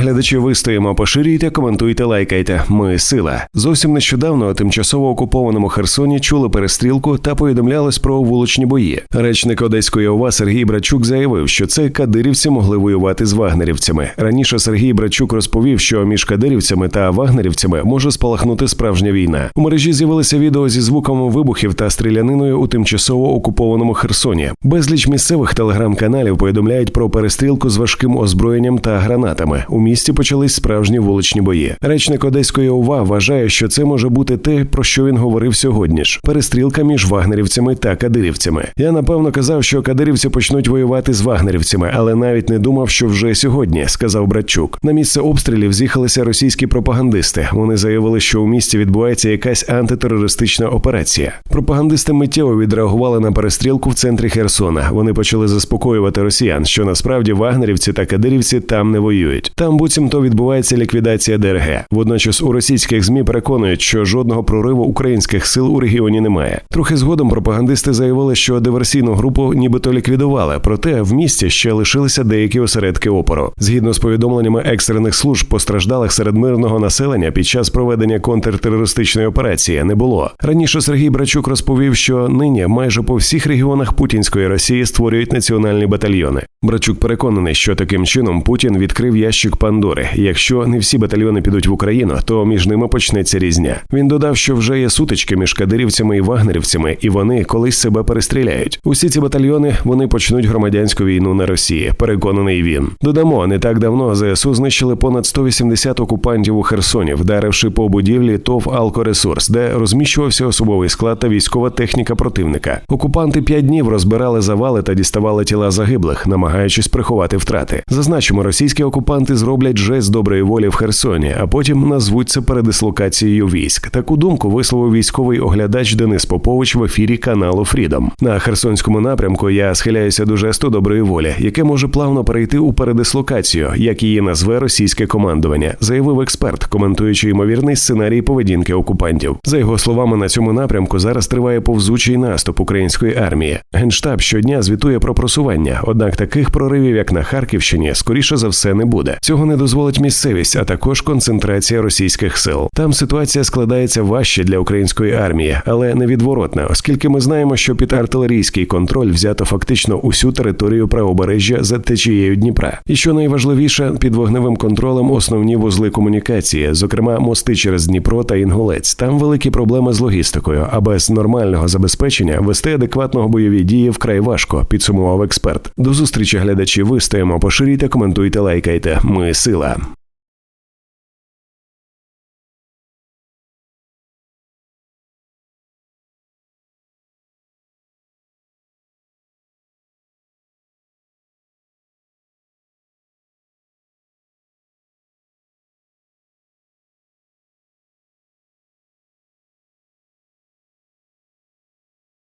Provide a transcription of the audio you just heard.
глядачі, вистоїмо, поширюйте, коментуйте, лайкайте. Ми сила. Зовсім нещодавно у тимчасово окупованому Херсоні чули перестрілку та повідомлялось про вуличні бої. Речник Одеської ОВА Сергій Брачук заявив, що це кадирівці могли воювати з вагнерівцями. Раніше Сергій Брачук розповів, що між кадирівцями та вагнерівцями може спалахнути справжня війна. У мережі з'явилися відео зі звуком вибухів та стріляниною у тимчасово окупованому Херсоні. Безліч місцевих телеграм-каналів повідомляють про перестрілку з важким озброєнням та гранатами. У місті почались справжні вуличні бої. Речник Одеської ОВА вважає, що це може бути те, про що він говорив сьогодні ж: перестрілка між вагнерівцями та кадирівцями. Я напевно казав, що кадирівці почнуть воювати з вагнерівцями, але навіть не думав, що вже сьогодні, сказав Братчук. На місце обстрілів з'їхалися російські пропагандисти. Вони заявили, що у місті відбувається якась антитерористична операція. Пропагандисти миттєво відреагували на перестрілку в центрі Херсона. Вони почали заспокоювати росіян, що насправді вагнерівці та кадирівці там не воюють. Там буцімто відбувається ліквідація ДРГ. Водночас у російських змі переконують, що жодного прориву українських сил у регіоні немає. Трохи згодом пропагандисти заявили, що диверсійну групу нібито ліквідували, проте в місті ще лишилися деякі осередки опору. Згідно з повідомленнями екстрених служб, постраждалих серед мирного населення під час проведення контртерористичної операції не було. Раніше Сергій Брачук розповів, що нині майже по всіх регіонах путінської Росії створюють національні батальйони. Брачук переконаний, що таким чином Путін відкрив ящик Пандори. Якщо не всі батальйони підуть в Україну, то між ними почнеться різня. Він додав, що вже є сутички між кадирівцями і вагнерівцями, і вони колись себе перестріляють. Усі ці батальйони вони почнуть громадянську війну на Росії. Переконаний він. Додамо, не так давно ЗСУ знищили понад 180 окупантів у Херсоні, вдаривши по будівлі ТОВ Алкоресурс, де розміщувався особовий склад та військова техніка противника. Окупанти п'ять днів розбирали завали та діставали тіла загиблих, намагаючись приховати втрати. Зазначимо, російські окупанти зроблять жест доброї волі в Херсоні, а потім назвуть це передислокацією військ. Таку думку висловив військовий оглядач Денис Попович в ефірі каналу Фрідом. На Херсонському напрямку я схиляюся до жесту доброї волі, яке може плавно перейти у передислокацію, як її назве російське командування, заявив експерт, коментуючи ймовірний сценарій поведінки окупантів. За його словами, на цьому напрямку зараз триває повзучий наступ української армії. Генштаб щодня звітує про просування, однак таких проривів, як на Харківщині, скоріше за все не буде. Цього не дозволить місцевість, а також концентрація російських сил. Там ситуація складається важче для української армії, але невідворотна, оскільки ми знаємо, що під артилерійський контроль взято фактично усю територію правобережжя за течією Дніпра. І що найважливіше, під вогневим контролем основні вузли комунікації, зокрема мости через Дніпро та Інгулець. Там великі проблеми з логістикою, а без нормального забезпечення вести адекватного бойові дії вкрай важко, підсумував експерт. До зустрічі глядачі. Вистоїмо, поширюйте, коментуйте, лайкайте. Ми сила.